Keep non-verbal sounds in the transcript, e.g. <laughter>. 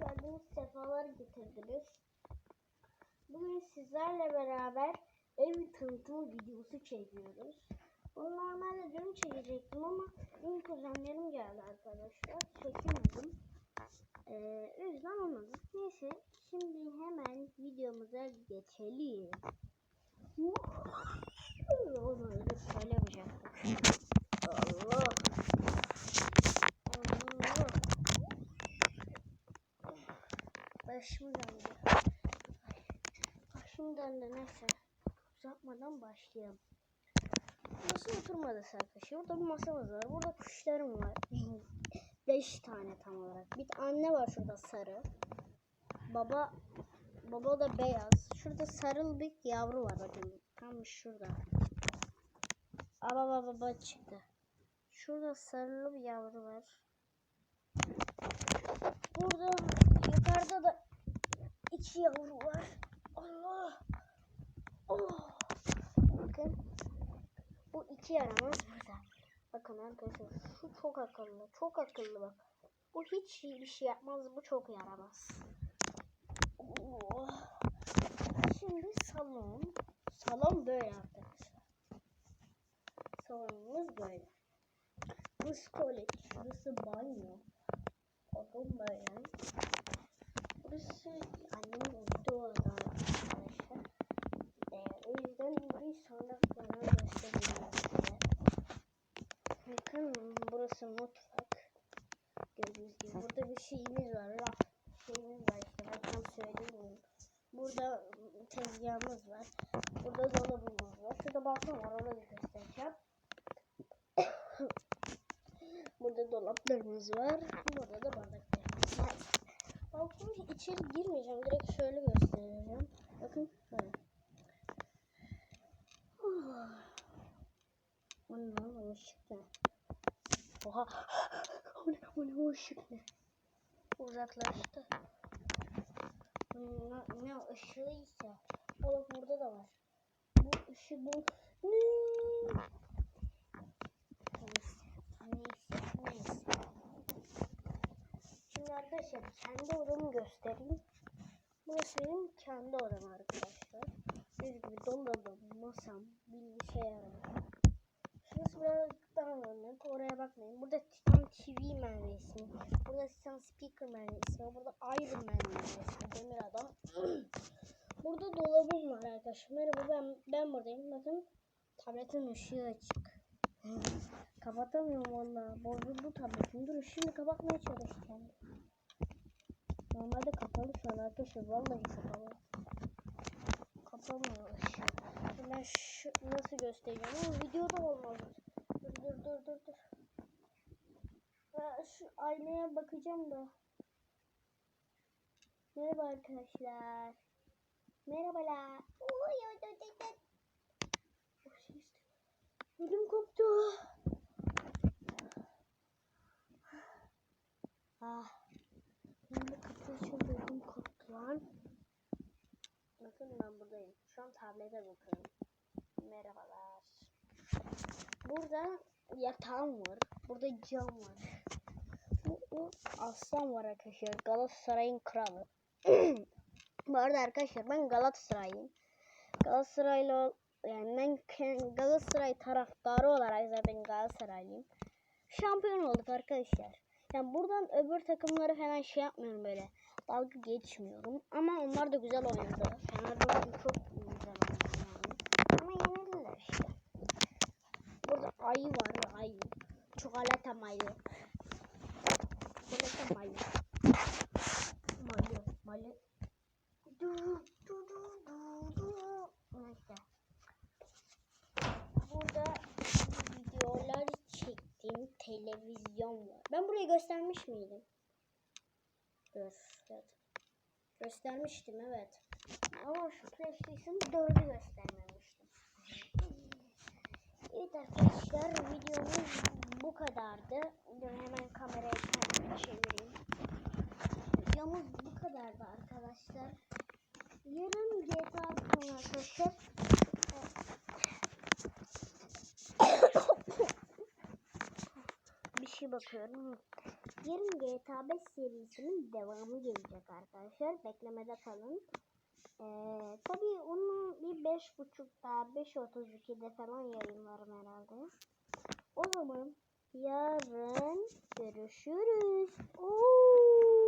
geldiniz. Sefalar getirdiniz. Bugün sizlerle beraber ev tanıtımı videosu çekiyoruz. Bunu normalde dün çekecektim ama dün kuzenlerim geldi arkadaşlar. Çekemedim. Ee, o yüzden olmadı. Neyse şimdi hemen videomuza geçelim. Onu öyle söylemeyecektim. Allah. Allah. Başım döndü. Başım döndü neyse. Uzatmadan başlayalım. Burası oturma odası arkadaşlar. Burada bir masamız var. Burada kuşlarım var. <laughs> Beş tane tam olarak. Bir anne var şurada sarı. Baba baba da beyaz. Şurada sarıl bir yavru var bakın. Tam şurada. Aa baba baba çıktı. Şurada sarılı bir yavru var. Burada yukarıda da iki yavru var. Allah. Oh. Bakın. Bu iki yaramaz burada. Bakın arkadaşlar şu çok akıllı. Çok akıllı bak. Bu hiç bir şey yapmaz. Bu çok yaramaz. Oh. Şimdi salon. Salon böyle arkadaşlar. Salonumuz böyle. Burası tuvalet. Burası banyo. Bakın böyle. Burası uyuduğu oda arkadaşlar. Ee, o yüzden bir sonra falan göstereyim size. Bakın burası mutfak. Gördüğünüz gibi burada bir şeyimiz var. Raf şeyimiz var işte. Ben tam söyleyeyim. Burada tezgahımız var. Burada dolabımız var. Şurada balkon var. Onu da göstereceğim. <coughs> Burada dolaplarımız var. Burada da bardaklarımız var. Balkonun içeri girmeyeceğim. Direkt şöyle göstereceğim. Bakın böyle. O ne ışık ne? Oha. <gasps> O ne, o ne o ışık ne? Uzaklaştı. Ne, ne ışığıysa. Bak burada da var. Bu ışık bu. Ne? Neyse. Neyse. Neyse. Arkadaşlar kendi odamı göstereyim. Burası benim kendi odam arkadaşlar. Dediğim gibi dolabım, masam, bilgisayarım. Şurası biraz daha dağınık. Oraya bakmayın. Burada Titan TV mermisi. Burada Titan Speaker mermisi. Burada Iron mermisi. Demir adam. <clears throat> Burada dolabım var arkadaşlar. Merhaba ben, ben buradayım. Bakın tabletin ışığı açık. Kapatamıyorum valla. Bozuldu tabletim. Dur şimdi kapatmaya çalışacağım. Normalde kapalı şu an arkadaşlar. Vallahi kapalı. Işığı. Ben şu nasıl göstereceğim ama videoda olmaz. Dur dur dur dur dur. Ben şu aynaya bakacağım da. Merhaba arkadaşlar. Merhabalar. Oy, oy, oy, oy, oy. Oh, şey. Ödüm koptu. Ah. Şimdi kapı açıldı. Ödüm lan. Bakın ben buradayım. Şu an tablete bakıyorum. Merhabalar. Burada yatağım var. Burada cam var. Bu, bu aslan var arkadaşlar. Galatasaray'ın kralı. <clears throat> Bu arada arkadaşlar ben Galatasaray'ım. Galatasaraylı yani ben Galatasaray taraftarı olarak zaten Galatasaraylıyım. Şampiyon olduk arkadaşlar. Yani buradan öbür takımları falan şey yapmıyorum böyle. Dalga geçmiyorum. Ama onlar da güzel oynadı. Fenerbahçe çok güzel oynadı. Ama yenildiler işte. Burada ayı var ya ayı. Çikolata mayı. Çikolata mayı. Mayı. Mayı. Du, du, du, du, du. Neyse. Burada videolar çektiğim televizyon var. Ben burayı göstermiş miydim? Evet. Göstermiştim evet. Ama şu PlayStation 4'ü göstermemiştim. Evet arkadaşlar videomuz bu kadardı. Dur hemen kamerayı kendime çevireyim. Videomuz bu kadardı arkadaşlar. Yarın GTA arkadaşlar. Bir şey bakıyorum. Yarın GTA 5 serisinin devamı gelecek arkadaşlar. Beklemede kalın. Ee, tabii onu bir 5.30'da 5.32'de falan yayınlarım herhalde. O zaman yarın görüşürüz. Oo.